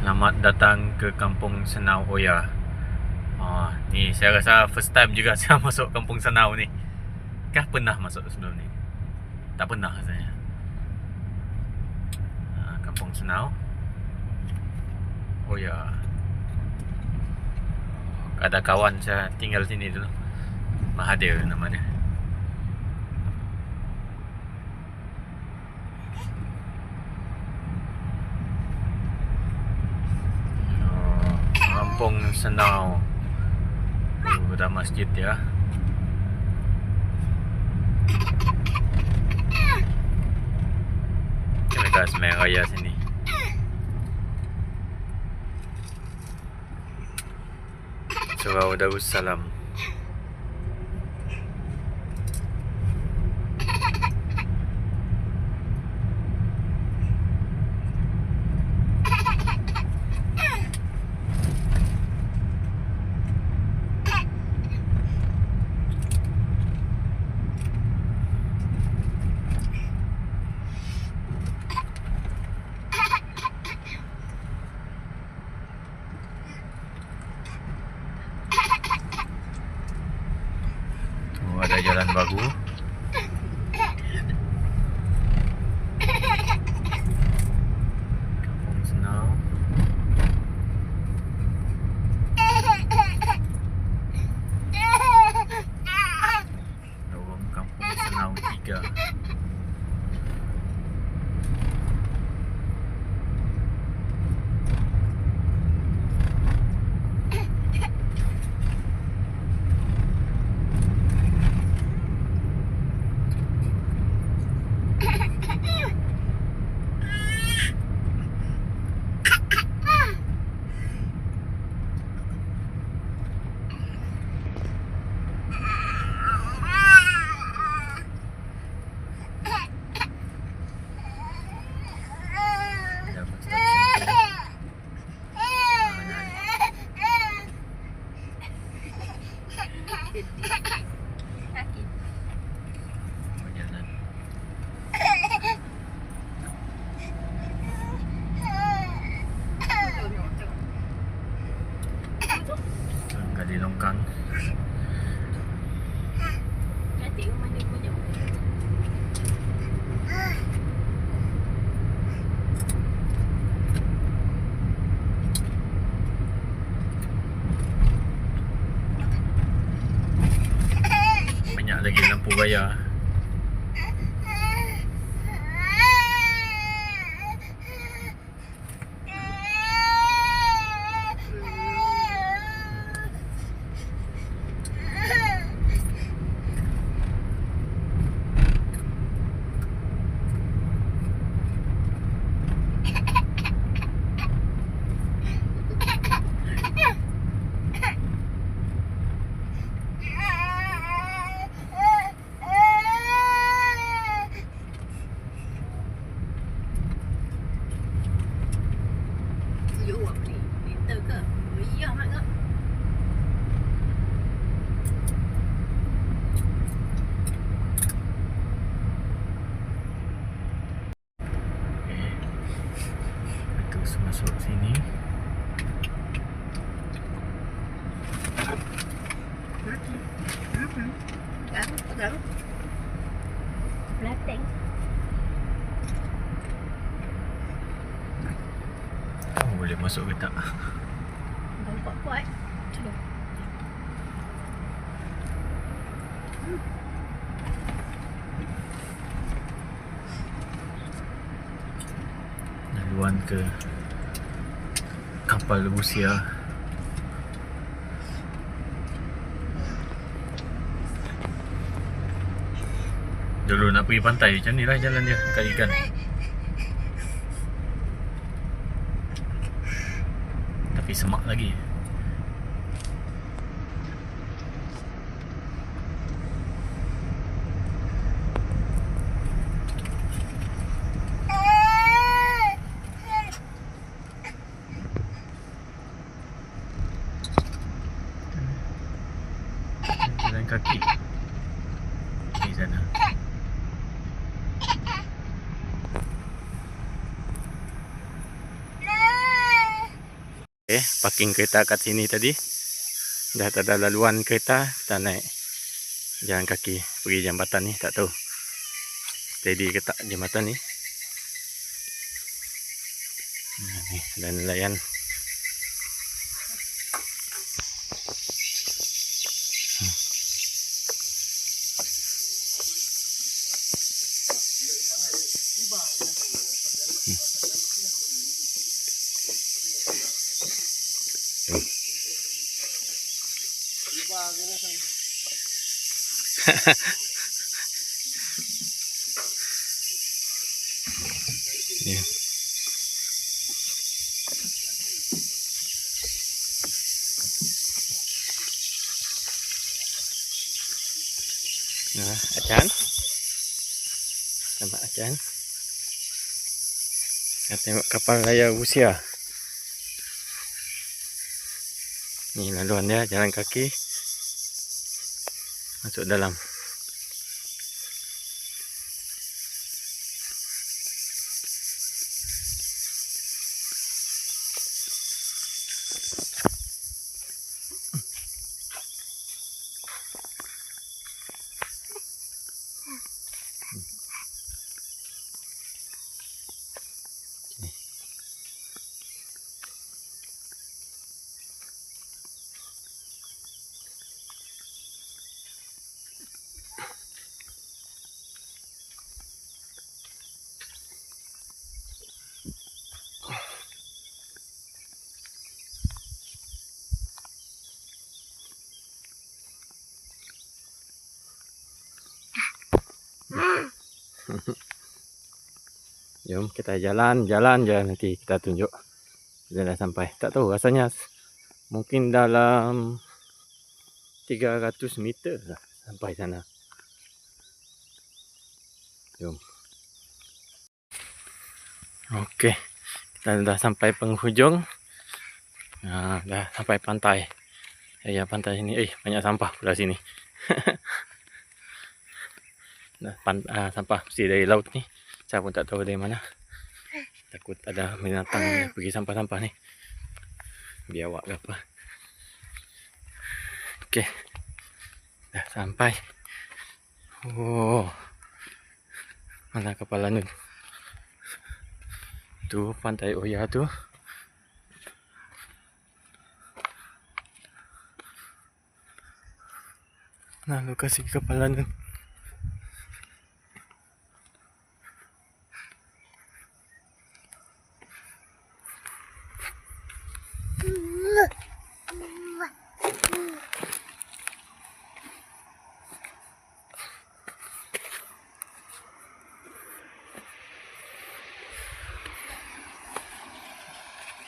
Selamat datang ke Kampung Senau Oya. Ah, ni saya rasa first time juga saya masuk Kampung Senau ni. Kah pernah masuk sebelum ni? Tak pernah rasanya. Ah, Kampung Senau. Oya. Ada kawan saya tinggal sini dulu. Mahathir namanya. Oh, Kampung Senau. Ada masjid ya. Mereka semai raya sini. Surau Darussalam. Jalan baru. Good. lagi lampu raya. You buat beli Meter ke? Meriah mak ke? Okey. Terus masuk sini. Garu, garu Belateng Oh, boleh masuk ke tak? Kau kuat-kuat Sudah Laluan ke kapal Rusia. Dulu nak pergi pantai macam ni lah jalan dia kat ikan. Tapi semak lagi. Kaki. Di sana. Okay, parking kereta kat sini tadi. Dah tak ada laluan kereta, kita naik jalan kaki pergi jambatan ni, tak tahu. Steady ke tak jambatan ni. Nah, ni ada nelayan. Nah, acan. Nampak acan. Kita tengok kapal layar Rusia. Ni laluan dia jalan kaki. Masuk dalam. Jom kita jalan, jalan je nanti kita tunjuk. Bila dah sampai. Tak tahu rasanya mungkin dalam 300 meter lah sampai sana. Jom. Okey. Kita dah sampai penghujung. Ha, dah sampai pantai. Ya, pantai sini. Eh, banyak sampah pula sini. Dah pan, ah, sampah mesti dari laut ni. Saya pun tak tahu dari mana. Takut ada binatang yang pergi sampah-sampah ni. Biawak ke apa. Okey. Dah sampai. Oh. Mana kepala nun? Tu pantai Oya tu. Nah, lokasi kepala nun.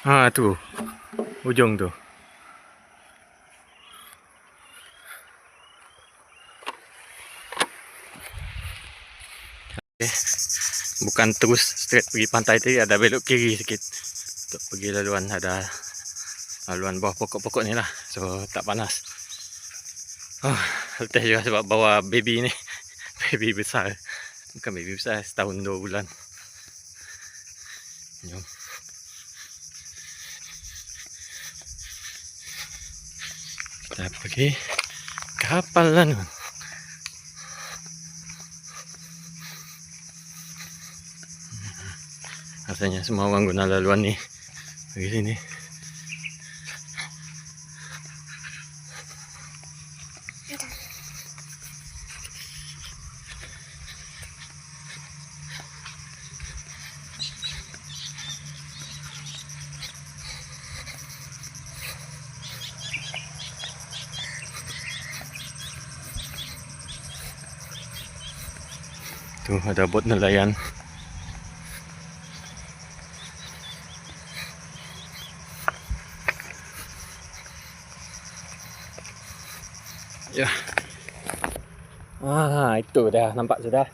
Ha tu. Ujung tu. Okay. Bukan terus straight pergi pantai tadi ada belok kiri sikit. Untuk pergi laluan ada laluan bawah pokok-pokok ni lah. So tak panas. Oh, letih juga sebab bawa baby ni. Baby besar. Bukan baby besar, setahun dua bulan. Jom. Kita pergi kapal lan. Rasanya semua orang guna laluan ni pergi sini. Tu ada bot nelayan. Ya. Ah, itu dah nampak sudah.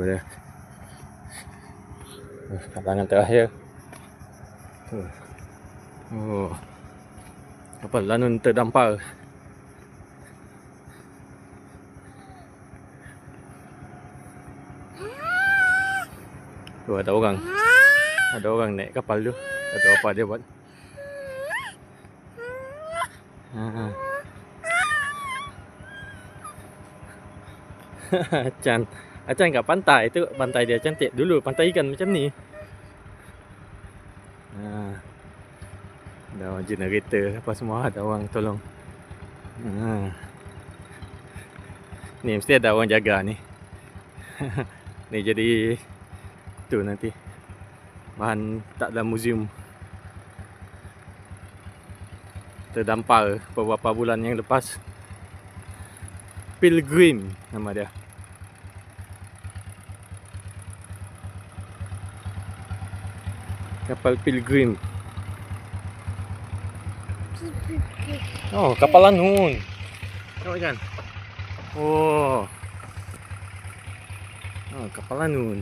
Tu Halangan terakhir. Oh. Apa lanun terdampar. Tu ada orang. Ada orang naik kapal tu. Tak tahu apa dia buat. Ha. Acan. Acan kat pantai tu pantai dia cantik. Dulu pantai ikan macam ni. Ha. Ada orang generator apa semua ada orang tolong. Ha. Ni mesti ada orang jaga ni. ni jadi tu nanti bahan tak dalam museum terdampar beberapa bulan yang lepas Pilgrim nama dia kapal Pilgrim. Oh kapal Lanun tengok kan oh. Oh kapal Lanun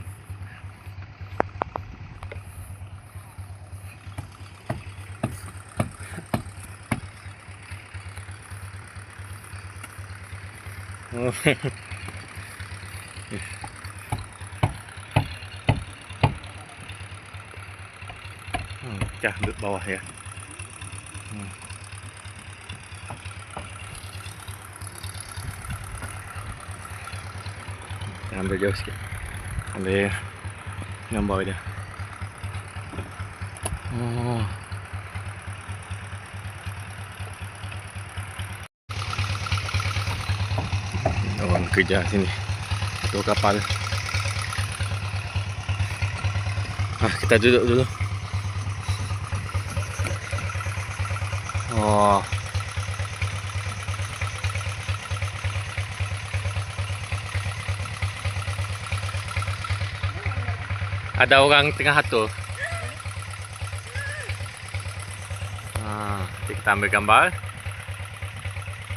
Oh. Hmm, Pecah bawah ya. Hmm. Ambil jauh sikit. Ambil gambar dia. Oh. Orang kerja sini. Satu kapal. Ah, kita duduk dulu. Oh. Ada orang tengah atur. Ah, kita ambil gambar.